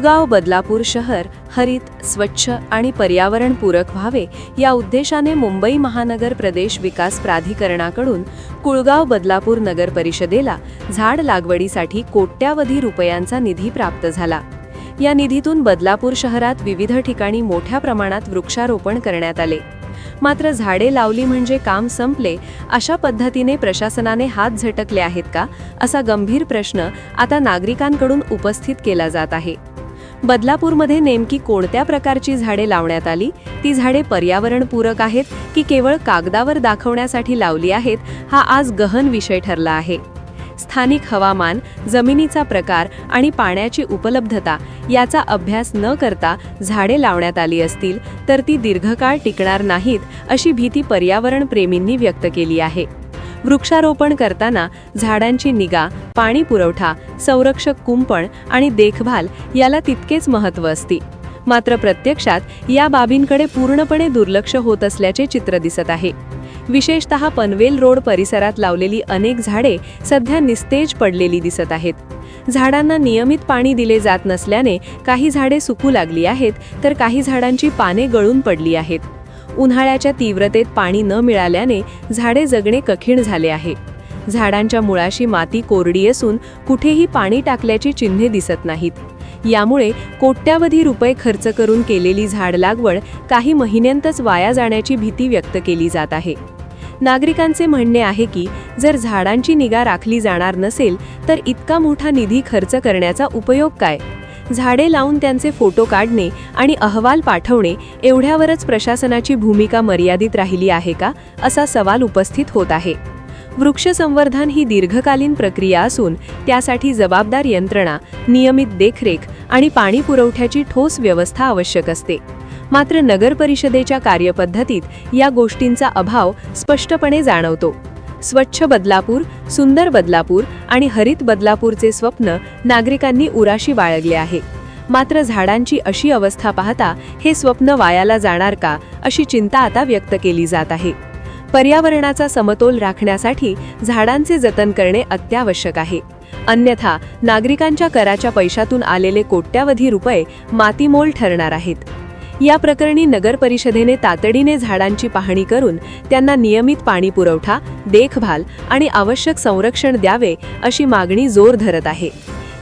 कुळगाव बदलापूर शहर हरित स्वच्छ आणि पर्यावरणपूरक व्हावे या उद्देशाने मुंबई महानगर प्रदेश विकास प्राधिकरणाकडून कुळगाव बदलापूर नगर परिषदेला झाड लागवडीसाठी कोट्यावधी रुपयांचा निधी प्राप्त झाला. या निधीतून बदलापूर शहरात विविध ठिकाणी मोठ्या प्रमाणात वृक्षारोपण करण्यात आले. मात्र झाडे लावली म्हणजे काम संपले अशा पद्धतीने प्रशासनाने हात झटकले आहेत का असा गंभीर प्रश्न आता नागरिकांकडून उपस्थित केला जात आहे. बदलापूरमध्ये नेमकी कोणत्या प्रकारची झाडे लावण्यात आली? ती झाडे पर्यावरणपूरक आहेत की केवळ कागदावर दाखवण्यासाठी लावली आहेत हा आज गहन विषय ठरला आहे. स्थानिक हवामान जमिनीचा प्रकार आणि पाण्याची उपलब्धता याचा अभ्यास न करता झाडे लावण्यात आली असतील तर ती दीर्घकाळ टिकणार नाहीत अशी भीती पर्यावरण प्रेमींनी व्यक्त केली आहे. वृक्षारोपण करताना झाडांची निगा पाणी पुरवठा संरक्षक कुंपण आणि देखभाल याला तितकेच महत्त्व असते. मात्र प्रत्यक्षात या बाबींकडे पूर्णपणे दुर्लक्ष होत असल्याचे चित्र दिसत आहे. विशेषतः पनवेल रोड परिसरात लावलेली अनेक झाडे सध्या निस्तेज पडलेली दिसत आहेत. झाडांना नियमित पाणी दिले जात नसल्याने काही झाडे सुकू लागली आहेत तर काही झाडांची पाने गळून पडली आहेत. उन्हाळ्याच्या तीव्रतेत पाणी न मिळाल्याने झाडे जगणे कठीण झाले आहे. झाडांच्या मुळाशी माती कोरडी असून कुठेही पाणी टाकल्याची चिन्हे दिसत नाहीत. यामुळे कोट्यावधी रुपये खर्च करून केलेली झाड लागवड काही महिन्यांतच वाया जाण्याची भीती व्यक्त केली जात आहे. नागरिकांचे म्हणणे आहे की जर झाडांची निगा राखली जाणार नसेल तर इतका मोठा निधी खर्च करण्याचा उपयोग काय? झाडे लावून त्यांचे फोटो काढणे आणि अहवाल पाठवणे एवढ्यावरच प्रशासनाची भूमिका मर्यादित राहिली आहे का असा सवाल उपस्थित होत आहे. वृक्ष संवर्धन ही दीर्घकालीन प्रक्रिया असून त्यासाठी जबाबदार यंत्रणा नियमित देखरेख आणि पाणी पुरवठ्याची ठोस व्यवस्था आवश्यक असते. मात्र नगर परिषदेच्या कार्यपद्धतीत या गोष्टींचा अभाव स्पष्टपणे जाणवतो. स्वच्छ बदलापूर सुंदर बदलापूर आणि हरित बदलापूरचे स्वप्न नागरिकांनी उराशी बाळगले आहे. मात्र झाडांची अशी अवस्था पाहता हे स्वप्न वायाला जाणार का अशी चिंता आता व्यक्त केली जात आहे. पर्यावरणाचा समतोल राखण्यासाठी झाडांचे जतन करणे अत्यावश्यक आहे. अन्यथा नागरिकांच्या कराच्या पैशातून आलेले कोट्यावधी रुपये मातीमोल ठरणार आहेत. या प्रकरणी नगर परिषदेने तातडीने झाडांची पाहणी करून त्यांना नियमित पाणी पुरवठा देखभाल आणि आवश्यक संरक्षण द्यावे अशी मागणी जोर धरत आहे.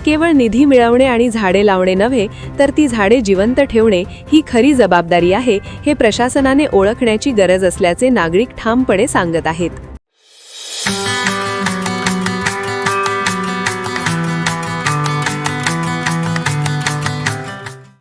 केवळ निधी मिळवणे आणि झाडे लावणे नव्हे तर ती झाडे जिवंत ठेवणे ही खरी जबाबदारी आहे हे प्रशासनाने ओळखण्याची गरज असल्याचे नागरिक ठामपणे सांगत आहेत.